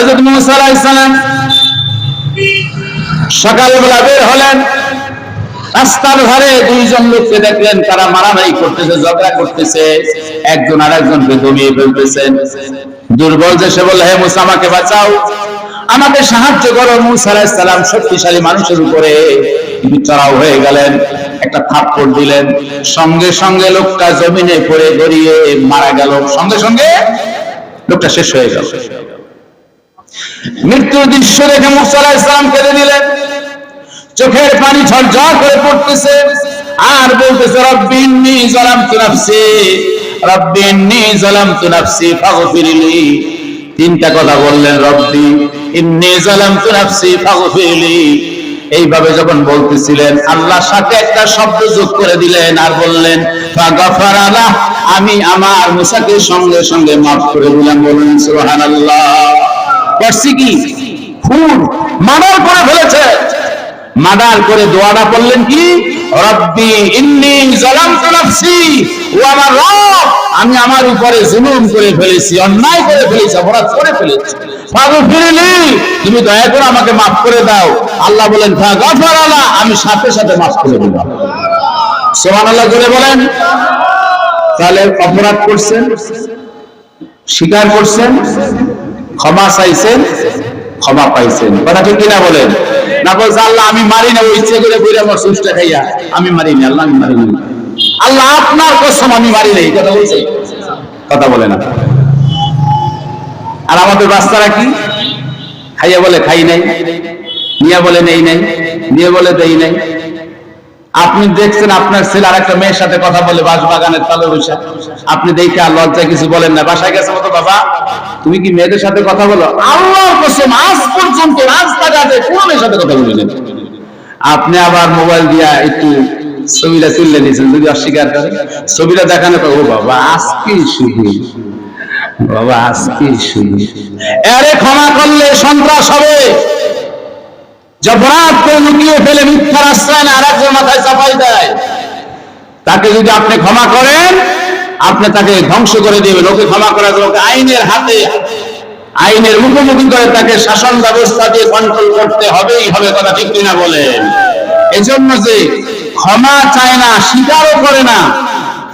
হযরত মুসা আলাইহিস সালাম সকালবেলা বের হলেন, রাস্তার ধারে দুইজন লোককে দেখলেন, তারা মারামারি করতেছে, ঝগড়া করতেছে। একজন আর একজনকে দমিয়ে ফেলতেছেন দুর্বল যে সে হে মুসা, আমাকে বাঁচাও। আমাকে সাহায্য করো। শক্তিশালী মানুষের উপরে চড়াও হয়ে গেলেন, একটা থাপ্পড় দিলেন। সঙ্গে সঙ্গে লোকটা জমিনে পড়ে গড়িয়ে মারা গেল। সঙ্গে সঙ্গে লোকটা শেষ হয়ে গেল। মৃত্যুর দৃশ্য দেখে মুসা আলাইহিস সালাম কেঁদে দিলেন। চোখের পানি ঝরঝর করে পড়তেছে। আর বলতেছে রব্বিন্নি জালামতু নাফসি রব্বিন্নি জালামতু নাফসি, ফাগফিরলি। তিনটা কথা বললেন রব্বি, ইন্নি জালামতু নাফসি, ফাগফিরলি। এইভাবে যখন বলতেছিলেন আল্লাহ সাথে একটা শব্দ যোগ করে দিলেন আর বললেন আমি আমার মুসাকে সঙ্গে সঙ্গে মাফ করে দিলাম বলুন, সুবহানাল্লাহ। করছি কি? খুন মার্ডার করে ফেলেছে। মার্ডার করে দোয়াটা পড়লেন কি? রব্বি ইন্নি জালামতু নাফসি ও আমার রব, আমি আমার উপরে জুলুম করে ফেলেছি, অন্যায় করে ফেলেছি, অপরাধ করে ফেলেছি। ফাগফিরলি, তুমি দয়া করে আমাকে মাফ করে দাও। আল্লাহ বলেন, ফাগফারালা, আমি সাথে সাথে মাফ করে দিলাম। সুবহানাল্লাহ করে বলেন। তাহলে অপরাধ করছেন, স্বীকার করছেন ক্ষমা চাইছেন, ক্ষমা পাইছেন। কথা ঠিক কিনা বলেন? না বলছে, আল্লাহ, আমি মারি না, ওই ইচ্ছে করে বইরে আমার সুচটা খাইয়া, আমি মারি না, আল্লাহ, আমি মারি না। আল্লাহ, আপনার কসম, আমি মারি নাই, কথা বলছে? কথা বলে না। আর আমাদের বাচ্চারা কি? খাইয়া বলে খাই নাই, নিয়ে বলে নেই নাই, নিয়ে বলে দেই নাই। আপনি দেখছেন আপনার ছেলে আর একটা মেয়ের সাথে কথা বলে বাস বাগানের তলে বসে। আপনি দেখে আর লজ্জায় কিছু বলেন না। বাসায় গেছে মতো বাবা, তুমি কি মেয়েদের সাথে কথা বলো? আল্লাহর কসম, আজ পর্যন্ত রাস্তাঘাটে মেয়ের সাথে কথা বলেছেন আপনি আবার মোবাইল দিয়া একটু ছবিটা তুললে নিয়েছেন, যদি অস্বীকার করে ছবিটা দেখানো ও বাবা আজকে শুধু? বাবা আজকে শুধু? এরে ক্ষমা করলে সন্ত্রাস হবে। জবরাত করে লুকিয়ে আশ্রয় না মাথায় চাপাই দেয়। তাকে যদি আপনি ক্ষমা করেন, আপনি তাকে ধ্বংস করে দেবেন। ওকে ক্ষমা করা ওকে আইনের হাতে, আইনের মুখোমুখি করে তাকে শাসন ব্যবস্থা দিয়ে কন্ট্রোল করতে হবেই হবে কথা ঠিক কিনা বলেন। এজন্য যে ক্ষমা চায় না, স্বীকারও করে না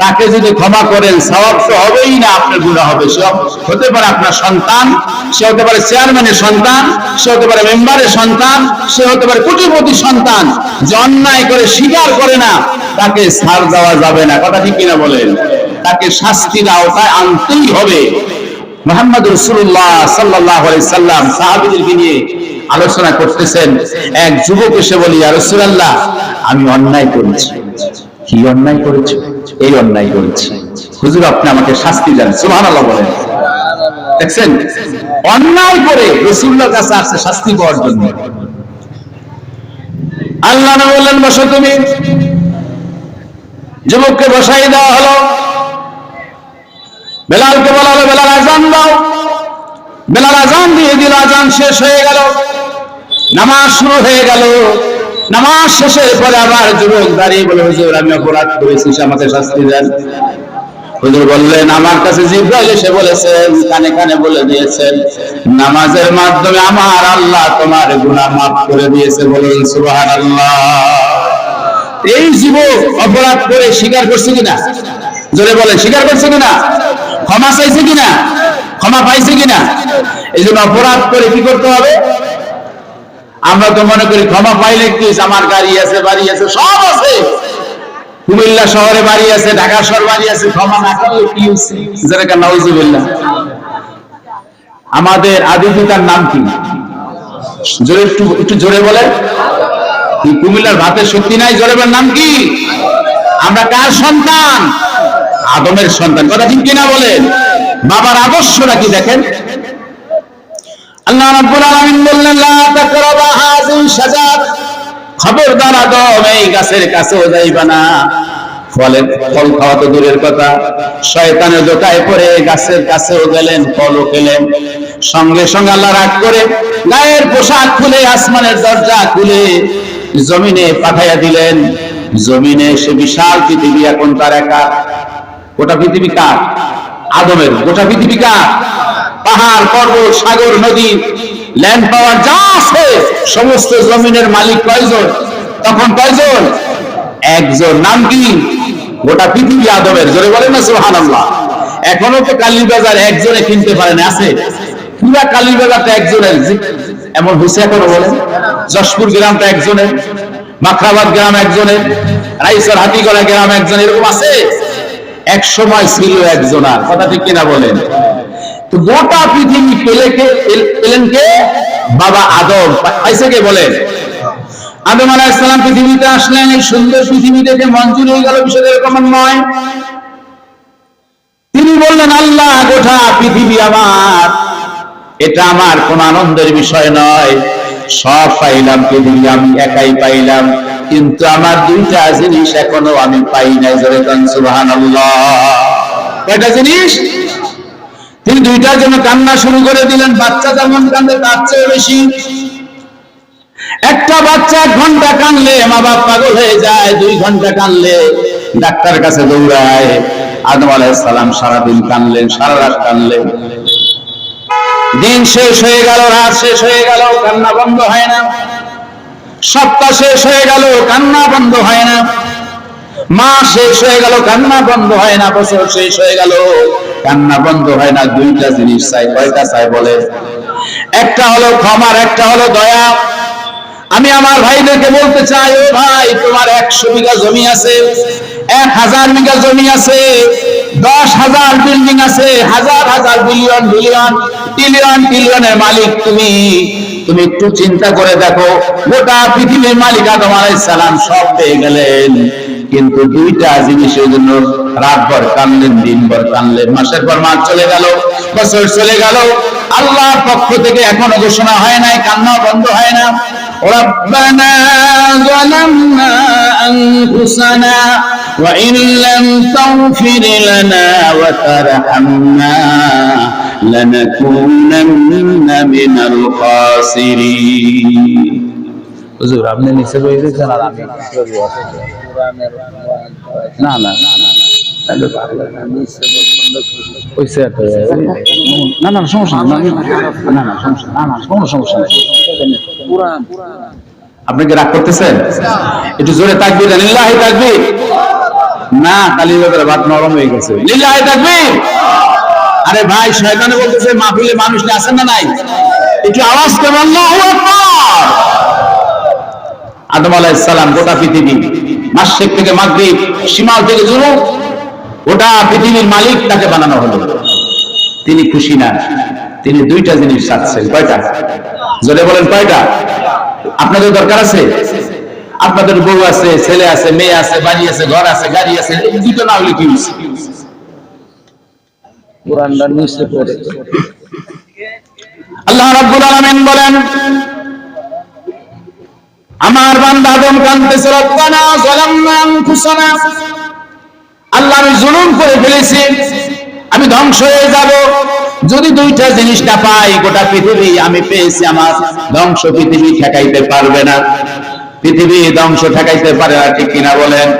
তাকে যদি ক্ষমা করেন স্বভাব তো হবেই না, আপনার গুণা হবে। সে হতে পারে আপনার সন্তান, সে হতে পারে চেয়ারম্যানের সন্তান, সে হতে পারে মেম্বারের সন্তান, সে হতে পারে কোটিপতি সন্তান। যে অন্যায় করে, স্বীকার করে না, তাকে ছাড় দেওয়া যাবে না। কথা ঠিক কিনা বলেন? তাকে শাস্তির আওতায় আনতেই হবে। মোহাম্মদ রসুল্লাহ সাল্লাহ সাল্লাম সাহাবিদেরকে নিয়ে আলোচনা করতেছেন। এক যুবক এসে বলি আর রসুল্লাহ আমি অন্যায় করেছি। কি অন্যায় করেছি? এই অন্যায় করেছি। হুজুর, আপনি আমাকে শাস্তি দেন। সুবহানাল্লাহ বলেন। দেখছেন? অন্যায় করে রসুল্লাহ কাছে আসছে শাস্তি পাওয়ার জন্য। আল্লাহ নবী বললেন, বসো তুমি। যুবককে বসাই দেওয়া হলো। বেলালকে বলা হলো, বেলাল, আজান দাও। বেলাল আজান দিয়ে দিল, আজান শেষ হয়ে গেল। নামাজ শুরু হয়ে গেল। নামাজ শেষের পরে আবার যুবক দাঁড়িয়ে বলে, হুজুর, আমি অপরাধ করেছি আমাকে শাস্তি দেন। হুজুর বললেন, আমার কাছে জিব্রাইল এসে বলেছেন কানে কানে বলে দিয়েছেন নামাজের মাধ্যমে আমার আল্লাহ তোমার গুনাহ মাফ করে দিয়েছে। বলুন সুবহানাল্লাহ। এই যুবক অপরাধ করে স্বীকার করছে কিনা? জোরে বলে, স্বীকার করছে কিনা? ক্ষমা চাইছে কিনা? ক্ষমা পাইছে কিনা? এই জন্য অপরাধ করে কি করতে হবে? আমরা তো মনে করি ক্ষমা পাইলে কি আমার গাড়ি আছে, বাড়ি আছে, সব আছে। কুমিল্লা শহরে বাড়ি আছে, ঢাকা শহর বাড়ি আছে, ক্ষমা না করলে কি হচ্ছে? যেটাকে নাউজুবিল্লাহ। আমাদের আদি পিতার নাম কি? জোরে একটু একটু জোরে বলে। কুমিল্লার ভাতের শক্তি নাই, জোরে বলেন, নাম কি? আমরা কার সন্তান? আদমের সন্তান। কথা ঠিক কিনা বলেন? বাবার আদর্শটা কি দেখেন? আল্লাহ রাব্বুল আলামিন বললেন, লা তাকরাবা হাযিহি শাজার। খবরদার আদম, এই গাছের কাছেও যাইবা না। ফলের ফল খাওয়া তো দূরের কথা। শয়তানের দোকায় পড়ে গাছের কাছেও গেলেন, ফলও খেলেন। সঙ্গে সঙ্গে আল্লাহ রাগ করে গায়ের পোশাক খুলে, আসমানের দরজা খুলে জমিনে পাঠাইয়া দিলেন। জমিনে সে বিশাল পৃথিবী, এখন তার একা। গোটা পৃথিবী কার? আদমের। গোটা পৃথিবী কার? পাহাড়, পর্বত, সাগর, নদী ল্যান্ড পাওয়ার যা আছে, সমস্ত জমিনের মালিক কয়জন? তখন কয়জন? একজন। নাম কি? গোটা পৃথিবী আদমের। জোরে বলেন না, সুবহানাল্লাহ। এখনও তো কালীবাজার একজনে কিনতে পারে না, আছে? পুরা কালীবাজারটা একজনের। এমন হয়েছে এখনও বলেন? যশপুর গ্রামটা একজনের মাখরাবাদ গ্রাম একজনের, রাইসর হাতিগড়া গ্রাম একজন, এরকম আছে? এক সময় ছিল একজনার কথা ঠিক কিনা বলেন? তো গোটা পৃথিবী পেলে কে পেলেন কে? বাবা আদম। পাইছে কে বলেন? আদম আলাইহিস সালাম পৃথিবীতে আসলেন, এই সুন্দর পৃথিবী দেখে মঞ্জুর হয়ে গেল, বিষয়টা এরকম নয়। তিনি বললেন, আল্লাহ, গোটা পৃথিবী আমার। এটা আমার কোন আনন্দের বিষয় নয়। সব পাইলাম, পৃথিবী আমি একাই পাইলাম। কিন্তু আমার দুইটা জিনিস এখনও আমি পাই নাই, জোরে কয়টা জিনিস? তিনি দুইটার জন্য কান্না শুরু করে দিলেন। বাচ্চা যেমন কান্দে তার চেয়ে বেশি। একটা বাচ্চা এক ঘণ্টা কানলে মা বাপ পাগল হয়ে যায়, দুই ঘণ্টা কানলে ডাক্তার কাছে দৌড়ায়। আদম সালাম সারাদিন কানলেন সারা রাত কানলেন দিন শেষ হয়ে গেল, রাত শেষ হয়ে গেল, কান্না বন্ধ হয় না। সপ্তাহ শেষ হয়ে গেল, কান্না বন্ধ হয় না। মাস শেষ হয়ে গেল, কান্না বন্ধ হয় না, বছর শেষ হয়ে গেল। কান্না বন্ধ হয় না, দুইটা জিনিস চাই, কয়টা চাই বলে একটা হলো ক্ষমার, একটা হলো দয়া। আমি আমার ভাইদেরকে বলতে চাই, ও ভাই, তোমার একশো বিঘা জমি আছে, এক হাজার বিঘা জমি আছে, দশ হাজার বিল্ডিং আছে, হাজার হাজার বিলিয়ন বিলিয়ন ট্রিলিয়ন ট্রিলিয়নের মালিক তুমি। তুমি একটু চিন্তা করে দেখো, গোটা পৃথিবীর মালিক আলাইহিস সালাম সব পেয়ে গেলেন। কিন্তু দুইটা জিনিসের জন্য রাতভর কানলেন দিনভর কানলেন মাসের পর মাস চলে গেল বছর চলে গেল আল্লাহর পক্ষ থেকে এখনো ঘোষণা হয় নাই কান্নাও বন্ধ হয় না ربنا ظلمنا أنفسنا وإن لم تغفر لنا وترحمنا لنكونن من الخاسرين হুজুর আপনি নিচে বই দিয়েছেন আর আমি না না না না না না সমস্যা না না না সমস্যা না না কোনো সমস্যা আপনি কি রাগ করতেছেন একটু জোরে তাকবির লিল্লাহি তাকবির না কালীবাজার ভাত নরম হয়ে গেছে লিল্লাহি তাকবির আরে ভাই শয়তানে বলতেছে মাহফিলে মানুষ আসেন না নাই একটু আওয়াজ করে আল্লাহু আকবার আদম আলাইহিস গোটা পৃথিবী মাসেক থেকে মাগরিব শিমাল থেকে জুনুব গোটা পৃথিবীর মালিক তাকে বানানো হলো। তিনি খুশি না। তিনি দুইটা জিনিস চাচ্ছেন। কয়টা? জোরে বলেন কয়টা? আপনাদের দরকার আছে? আপনাদের বউ আছে ছেলে আছে মেয়ে আছে বাড়ি আছে ঘর আছে গাড়ি আছে দুটো না হলে কি আল্লাহ রাব্বুল আলামিন বলেন আমার বান্দা আদম কানতেছে, রব্বানা যালামনা আনফুসানা। আল্লাহ আমি জুলুম করে ফেলেছি, আমি ধ্বংস হয়ে যাব। যদি দুইটা জিনিস না পাই, গোটা পৃথিবী আমি পেয়েছি, আমার ধ্বংস পৃথিবী ঠেকাইতে পারবে না। পৃথিবী ধ্বংস ঠেকাইতে পারে না, ঠিক কিনা বলেন?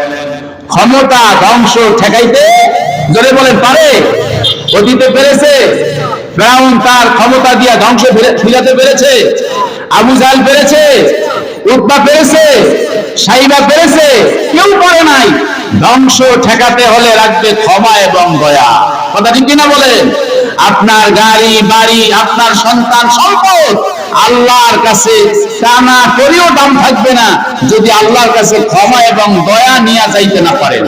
ক্ষমতা ধ্বংস ঠেকাইতে জোরে বলেন, পারে? অতীতে পেরেছে ফেরাউন তার ক্ষমতা দিয়া ধ্বংস ফিরে- ফিরাতে পেরেছে, আবু জাল পেরেছে উৎপা পেরেছে, সাইবা পেরেছে, কেউ পারে নাই। ধ্বংস ঠেকাতে হলে রাখবে ক্ষমা এবং দয়া। কথা ঠিক কিনা বলেন? আপনার গাড়ি, বাড়ি, আপনার সন্তান, সম্পদ আল্লাহর কাছে টানা করেও দাম থাকবে না, যদি আল্লাহর কাছে ক্ষমা এবং দয়া নিয়ে যাইতে না পারেন।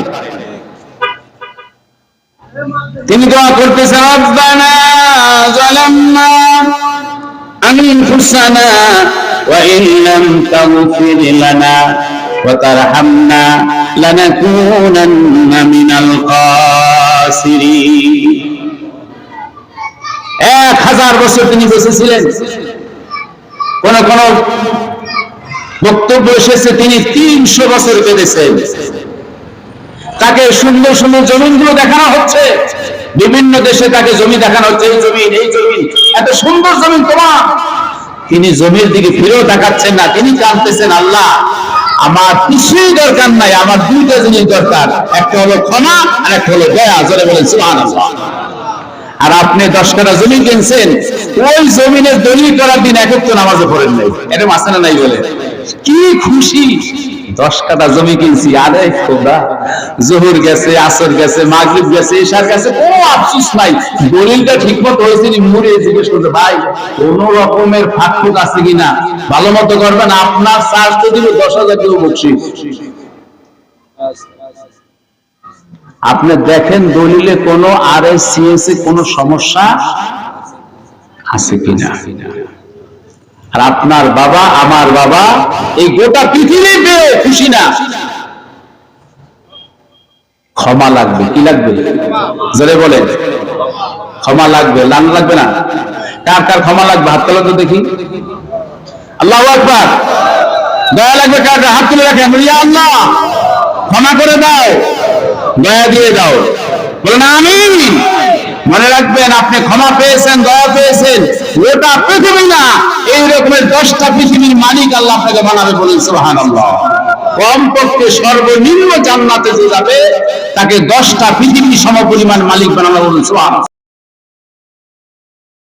তিনি দোয়া করতেছেন, রব্বানা জালামনা أنفسنا وإن لم تغفر لنا وترحمنا لنكونن من الخاسرين এক হাজার বছর তিনি বেঁচেছিলেন কোন কোন বক্তব্য এসেছে তিনি তিনশো বছর বেঁধেছেন তাকে সুন্দর সুন্দর জমিনগুলো দেখানো হচ্ছে বিভিন্ন দেশে তাকে জমি দেখানো হচ্ছে। এই জমিন এই জমিন। এত সুন্দর জমিন তোমার। তিনি জমির দিকে ফিরেও দেখাচ্ছেন না। তিনি জানতেছেন, আল্লাহ, আমার কিছুই দরকার নাই। আমার দুইটা জিনিস দরকার। একটা হলো ক্ষমা আর একটা হলো দয়া। জোরে বলেন আর আপনি দশ কাটা জমি কিনছেন, ওই জমিনের দলিল করার দিন এক তো নামাজে পড়েন নাই। এটা মাসে না নাই বলে? কি খুশি। দশ কাটা জমি কিনছি। আরে খোদা, জহুর গেছে, আসর গেছে, মাগরিব গেছে এশার গেছে কোনো আফসোস নাই। দলিলটা ঠিক মতো হয়েছে নি মুড়ে জিজ্ঞেস করতে ভাই, কোন রকমের ফাঁক ফুক আছে কিনা? ভালো মতো করবেন, আপনার চার্জ তো দিল দশ হাজার কেউ বকশিস আপনি দেখেন দলিলে কোন আর এস সিএস এ কোন সমস্যা আছে কিনা? আর আপনার বাবা, আমার বাবা, এই গোটা পৃথিবী পেয়ে খুশি না। ক্ষমা লাগবে, কি লাগবে? জোরে বলেন। ক্ষমা লাগবে লান লাগবে না? কার কার ক্ষমা লাগবে? হাত তোলা তো দেখি। আল্লাহ আকবার। দয়া লাগবে কার? হাত তুলে রাখেন। আল্লাহ, ক্ষমা করে দাও। দয়া দিয়ে দাও। বলেন আমি মনে রাখবেন, আপনি ক্ষমা পেয়েছেন, দয়া পেয়েছেন ওটা পৃথিবী না, এই রকমের দশটা পৃথিবীর মালিক আল্লাহ আপনাকে বানাবে বলেন সোহান আল্লাহ কমপক্ষে সর্বনিম্ন জান্নাতে যে যাবে, তাকে দশটা পৃথিবীর সম পরিমাণ মালিক বানানো বলেন সুহান